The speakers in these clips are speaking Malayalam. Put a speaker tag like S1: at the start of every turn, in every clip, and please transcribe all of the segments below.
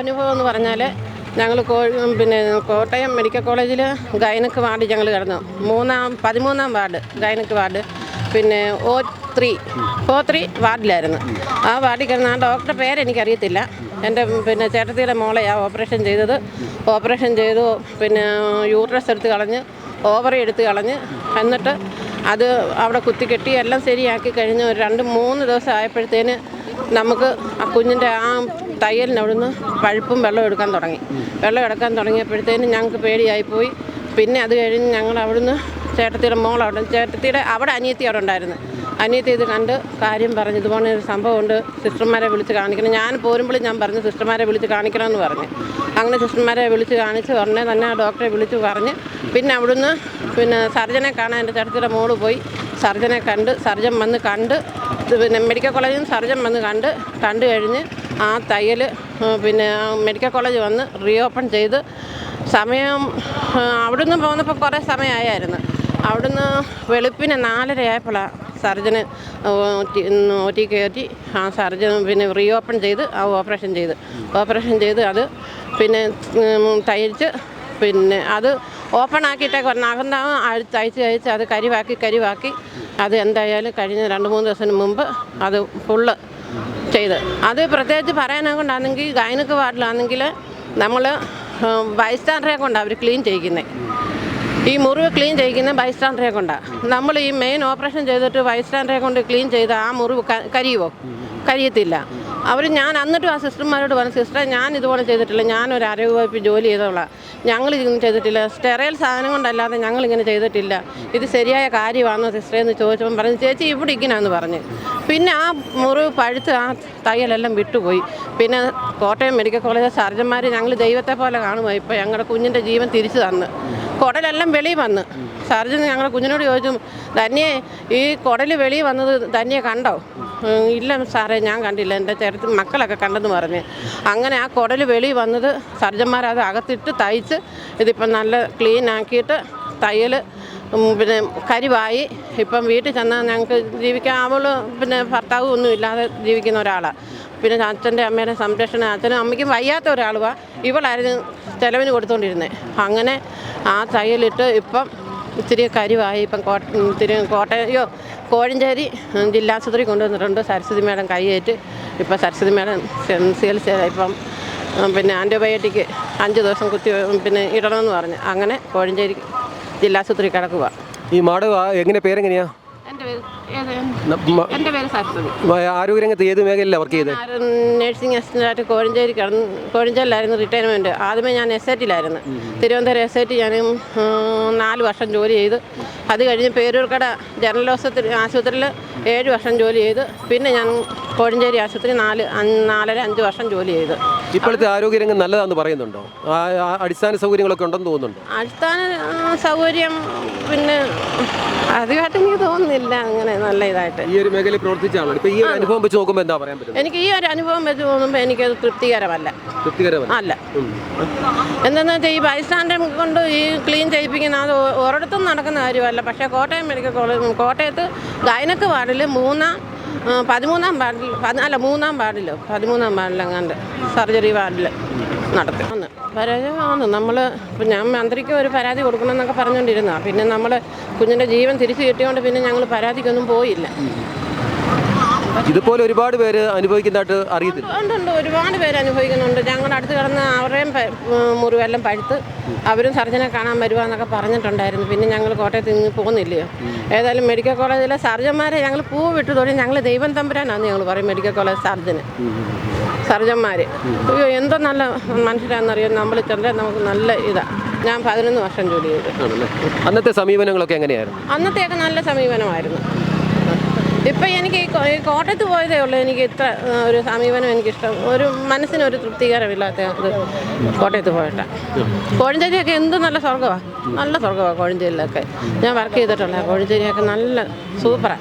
S1: അനുഭവം എന്ന് പറഞ്ഞാൽ ഞങ്ങൾ പിന്നെ കോട്ടയം മെഡിക്കൽ കോളേജിൽ ഗൈനക്ക് വാർഡ് ഞങ്ങൾ കിടന്നു. മൂന്നാം പതിമൂന്നാം വാർഡ് ഗൈനക്ക് വാർഡ്. പിന്നെ ഓ ത്രീ ഓ ത്രീ വാർഡിലായിരുന്നു. ആ വാർഡിൽ കിടന്ന ആ ഡോക്ടറുടെ പേരെനിക്കറിയത്തില്ല എന്റെ പിന്നെ ചേട്ടത്തിയുടെ മോളെ ആ ഓപ്പറേഷൻ ചെയ്തത്. ഓപ്പറേഷൻ ചെയ്തു പിന്നെ യൂട്രസ് എടുത്ത് കളഞ്ഞ് ഓവറി എടുത്ത് കളഞ്ഞ്. എന്നിട്ട് അത് അവിടെ കുത്തിക്കെട്ടി എല്ലാം ശരിയാക്കി കഴിഞ്ഞ് ഒരു രണ്ട് മൂന്ന് ദിവസം ആയപ്പോഴത്തേന് നമുക്ക് ആ കുഞ്ഞിന്റെ ആ തയ്യലിന് അവിടുന്ന് പഴുപ്പും വെള്ളം എടുക്കാൻ തുടങ്ങി. വെള്ളം എടുക്കാൻ തുടങ്ങിയപ്പോഴത്തേനും ഞങ്ങൾക്ക് പേടിയായിപ്പോയി പിന്നെ അത് കഴിഞ്ഞ് ഞങ്ങൾ അവിടുന്ന് ചേട്ടത്തിയുടെ മോൾ അവിടെ ചേട്ടത്തിയുടെ അവിടെ അനിയത്തി അവിടെ ഉണ്ടായിരുന്നു. അനിയത്തി ഇത് കണ്ട് കാര്യം പറഞ്ഞു ഇതുപോലെ ഒരു സംഭവമുണ്ട് സിസ്റ്റർമാരെ വിളിച്ച് കാണിക്കണം. ഞാൻ പോരുമ്പോഴും ഞാൻ പറഞ്ഞു സിസ്റ്റർമാരെ വിളിച്ച് കാണിക്കണമെന്ന് പറഞ്ഞു. അങ്ങനെ സിസ്റ്റർമാരെ വിളിച്ച് കാണിച്ച് ഉടനെ തന്നെ ആ ഡോക്ടറെ വിളിച്ച് പറഞ്ഞ് പിന്നെ അവിടുന്ന് പിന്നെ സർജനെ കാണാൻ എന്റെ ചേട്ടത്തിയുടെ മോൾ പോയി. സർജനെ കണ്ട് സർജൻ വന്ന് കണ്ട് പിന്നെ മെഡിക്കൽ കോളേജിൽ നിന്ന് സർജൻ വന്ന് കണ്ട് കണ്ടു കഴിഞ്ഞ് ആ തയ്യൽ പിന്നെ മെഡിക്കൽ കോളേജ് വന്ന് റീഓപ്പൺ ചെയ്ത് സമയം അവിടുന്ന് പോന്നപ്പോൾ കുറേ സമയമായിരുന്നു അവിടുന്ന് വെളുപ്പിന് നാലര ആയപ്പോഴാണ് സർജന് ഒ ടി കയറ്റി ആ സർജൻ പിന്നെ റീഓപ്പൺ ചെയ്ത് ആ ഓപ്പറേഷൻ ചെയ്ത്. ഓപ്പറേഷൻ ചെയ്ത് അത് പിന്നെ തയ്ച്ച് പിന്നെ അത് ഓപ്പൺ ആക്കിയിട്ട് വരണം അഴുത്ത് അഴിച്ച് അഴിച്ച് അത് കരിവാക്കി കരിവാക്കി. അത് എന്തായാലും കഴിഞ്ഞ രണ്ട് മൂന്ന് ദിവസത്തിന് മുമ്പ് അത് ഫുള്ള് ചെയ്ത്. അത് പ്രത്യേകിച്ച് പറയാനെ കൊണ്ടാണെങ്കിൽ ഗൈനക്ക് വാർഡിലാണെങ്കിൽ നമ്മൾ ബൈസ്റ്റാൻഡറെ കൊണ്ടാണ് അവർ ക്ലീൻ ചെയ്യിക്കുന്നത് ഈ മുറിവ് ക്ലീൻ ചെയ്യിക്കുന്ന ബൈസ്റ്റാൻഡറെ കൊണ്ടാണ് നമ്മൾ ഈ മെയിൻ ഓപ്പറേഷൻ ചെയ്തിട്ട് ബൈസ്റ്റാൻഡറെ കൊണ്ട് ക്ലീൻ ചെയ്ത് ആ മുറിവ് കരിയുമോ കരിയത്തില്ല. അവർ ഞാൻ എന്നിട്ടും ആ സിസ്റ്റർമാരോട് പറഞ്ഞു സിസ്റ്ററെ ഞാൻ ഇതുപോലെ ചെയ്തിട്ടില്ല. ഞാനൊരു ആരോഗ്യ വകുപ്പ് ജോലി ചെയ്തോളാം ഞങ്ങൾ ഇതൊന്നും ചെയ്തിട്ടില്ല. സ്റ്റെറൈൽ സാധനം കൊണ്ടല്ലാതെ ഞങ്ങൾ ഇങ്ങനെ ചെയ്തിട്ടില്ല. ഇത് ശരിയായ കാര്യമാണോ സിസ്റ്ററെ? എന്ന് ചോദിച്ചപ്പോൾ പറഞ്ഞു ചേച്ചി ഇവിടെ ഇങ്ങനെയാന്ന് പറഞ്ഞ്. പിന്നെ ആ മുറിവ് പഴുത്ത് ആ തയ്യലെല്ലാം വിട്ടുപോയി. പിന്നെ കോട്ടയം മെഡിക്കൽ കോളേജ് സർജന്മാർ ഞങ്ങൾ ദൈവത്തെ പോലെ കാണുമോ ഇപ്പോൾ ഞങ്ങളുടെ കുഞ്ഞിന്റെ ജീവൻ തിരിച്ചു തന്ന്. കുടലെല്ലാം വെളിയിൽ വന്ന്. സർജൻ ഞങ്ങൾ കുഞ്ഞിനോട് ചോദിച്ചു ധന്യെ ഈ കുടൽ വെളിയിൽ വന്നത് ധന്യെ കണ്ടോ? ഇല്ല സാറേ ഞാൻ കണ്ടില്ല. എന്റെ ചേർത്ത് മക്കളൊക്കെ കണ്ടെന്ന് പറഞ്ഞ്. അങ്ങനെ ആ കുടൽ വെളിയിൽ വന്നത് സർജന്മാരത് അകത്തിട്ട് തയ്ച്ച് ഇതിപ്പം നല്ല ക്ലീൻ ആക്കിയിട്ട് തയ്യൽ പിന്നെ കരിവായി. ഇപ്പം വീട്ടിൽ ചെന്നാൽ ഞങ്ങൾക്ക് ജീവിക്കാൻ അവൾ പിന്നെ ഭർത്താവും ഒന്നും ഇല്ലാതെ ജീവിക്കുന്ന ഒരാളാണ് പിന്നെ അച്ഛന്റെ അമ്മയുടെ സംരക്ഷണം അച്ഛനും അമ്മയ്ക്കും വയ്യാത്ത ഒരാളുവാ. ഇവളായിരുന്നു ചിലവിന് കൊടുത്തുകൊണ്ടിരുന്നത് അങ്ങനെ ആ തയ്യലിട്ട് ഇപ്പം ഇത്തിരി കരിവായി. ഇപ്പം കോട്ട ഇത്തിരി കോട്ടയോ കോഴഞ്ചേരി ജില്ലാശുപത്രി കൊണ്ടുവന്നിട്ടുണ്ട്. സരസ്വതി മേഡം കൈയേറ്റ്. ഇപ്പം സരസ്വതി മേഡം ചികിത്സ ഇപ്പം പിന്നെ ആന്റിബയോട്ടിക് അഞ്ച് ദിവസം കുത്തി പിന്നെ ഇടണമെന്ന് പറഞ്ഞു. അങ്ങനെ കോഴഞ്ചേരി ജില്ലാശുപത്രി കിടക്കുക
S2: ഈ മാട് ആ- എങ്ങനെ പേരെങ്ങനെയാ?
S1: എന്റെ പേര് സരസ്വതി.
S2: ആരോഗ്യരംഗത്ത് ഏത് മേഖലയിലാണ് വർക്ക് ചെയ്തത്
S1: നഴ്സിംഗ് അസിസ്റ്റന്റായിട്ട് കോഴഞ്ചേരി കിടന്ന് കോഴഞ്ചേരിലായിരുന്നു റിട്ടയർമെന്റ് ആദ്യമേ ഞാൻ എസ് ഐ ടിയിലായിരുന്നു തിരുവനന്തപുരം എസ് ഐ ടി ഞാൻ നാല് വർഷം ജോലി ചെയ്ത്. അത് കഴിഞ്ഞ് പേരൂർക്കട ജനറൽ ആശുപത്രി ആശുപത്രിയിൽ ഏഴ് വർഷം ജോലി ചെയ്ത്. പിന്നെ ഞാൻ കോഴഞ്ചേരി ആശുപത്രി നാല് നാലര അഞ്ച് വർഷം ജോലി ചെയ്ത്.
S2: ഇപ്പോഴത്തെ ആരോഗ്യരംഗം നല്ലതാണെന്ന് പറയുന്നുണ്ടോ? അടിസ്ഥാന സൗകര്യങ്ങളൊക്കെ ഉണ്ടെന്ന് തോന്നുന്നുണ്ടോ?
S1: അടിസ്ഥാന സൗകര്യം പിന്നെ അധികമായിട്ട് തോന്നുന്നില്ല അങ്ങനെ നല്ല ഇതായിട്ട്.
S2: ഈ ഒരു മേഖലയിൽ പ്രവർത്തിച്ചാണോ ഇപ്പൊ ഈ ഒരു അനുഭവം വെച്ച് നോക്കുമ്പോൾ എന്താ പറയാൻ പറ്റും
S1: എനിക്ക് ഈ ഒരു അനുഭവം വെച്ച് തോന്നുമ്പോൾ എനിക്കത് തൃപ്തികരമല്ല.
S2: തൃപ്തികരമല്ല.
S1: അല്ല.
S2: ഉം.
S1: എന്താണെന്ന് വെച്ചാൽ ഈ ബൈസ്റ്റാൻഡർ കൊണ്ട് ഈ ക്ലീൻ ചെയ്യിപ്പിക്കുന്ന അത് ഒരിടത്തും നടക്കുന്ന കാര്യമല്ല. പക്ഷേ കോട്ടയം മെഡിക്കൽ കോളേജ് കോട്ടയത്ത് ഗൈനക്ക് വാർഡിൽ മൂന്നാം പതിമൂന്നാം വാർഡിൽ അല്ല മൂന്നാം വാർഡിലോ പതിമൂന്നാം വാർഡിലെങ്ങാണ്ട് സർജറി വാർഡിൽ നടത്തി. ആണ് നമ്മൾ ഞാൻ മന്ത്രിക്ക് ഒരു പരാതി കൊടുക്കണമെന്നൊക്കെ പറഞ്ഞുകൊണ്ടിരുന്ന പിന്നെ നമ്മൾ കുഞ്ഞിന്റെ ജീവൻ തിരിച്ചു കിട്ടിയോണ്ട് പിന്നെ ഞങ്ങൾ പരാതിക്കൊന്നും പോയില്ല.
S2: ഇതുപോലെ ഒരുപാട് പേര് അനുഭവിക്കുന്നതായിട്ട് അറിയത്തില്ല.
S1: ഉണ്ട് ഉണ്ട് ഒരുപാട് പേര് അനുഭവിക്കുന്നുണ്ട്. ഞങ്ങളുടെ അടുത്ത് കിടന്ന് അവരുടെയും മുറിവെല്ലാം പഴുത്ത് അവരും സർജനെ കാണാൻ വരുവാന്നൊക്കെ പറഞ്ഞിട്ടുണ്ടായിരുന്നു. പിന്നെ ഞങ്ങൾ കോട്ടയത്ത് നിന്ന് പോകുന്നില്ലയോ? ഏതായാലും മെഡിക്കൽ കോളേജിലെ സർജന്മാരെ ഞങ്ങൾ പൂ വിട്ടു തുടങ്ങി ഞങ്ങൾ ദൈവം തമ്പുരാനാന്ന് ഞങ്ങൾ പറയും മെഡിക്കൽ കോളേജ് സർജന്. സർജന്മാർ അയ്യോ എന്തോ നല്ല മനുഷ്യരാണെന്നറിയാം നമ്മൾ ചെന്നാൽ നമുക്ക് നല്ല ഇതാ. ഞാൻ പതിനൊന്ന് വർഷം ജോലി ചെയ്തു.
S2: അന്നത്തെ സമീപനങ്ങളൊക്കെ എങ്ങനെയായിരുന്നു?
S1: അന്നത്തെയൊക്കെ നല്ല സമീപനമായിരുന്നു. ഇപ്പം എനിക്ക് ഈ കോട്ടയത്ത് പോയതേ ഉള്ളൂ. എനിക്ക് ഇത്ര ഒരു സമീപനം എനിക്കിഷ്ടം. ഒരു മനസ്സിനൊരു തൃപ്തികരമില്ലാത്ത ഇത് കോട്ടയത്ത് പോയിട്ടാണ് കോഴഞ്ചേരിയൊക്കെ എന്ത് നല്ല സ്വർഗമാണ് നല്ല സ്വർഗമാണ് കോഴഞ്ചേരിയിലൊക്കെ. ഞാൻ വർക്ക് ചെയ്തിട്ടുള്ള കോഴഞ്ചേരിയൊക്കെ നല്ല സൂപ്പറാണ്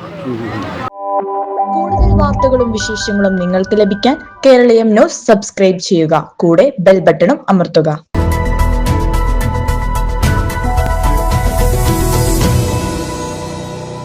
S3: കൂടുതൽ വാർത്തകളും വിശേഷങ്ങളും നിങ്ങൾക്ക് ലഭിക്കാൻ കേരളീയം ന്യൂസ് സബ്സ്ക്രൈബ് ചെയ്യുക. കൂടെ ബെൽ ബട്ടണും അമർത്തുക.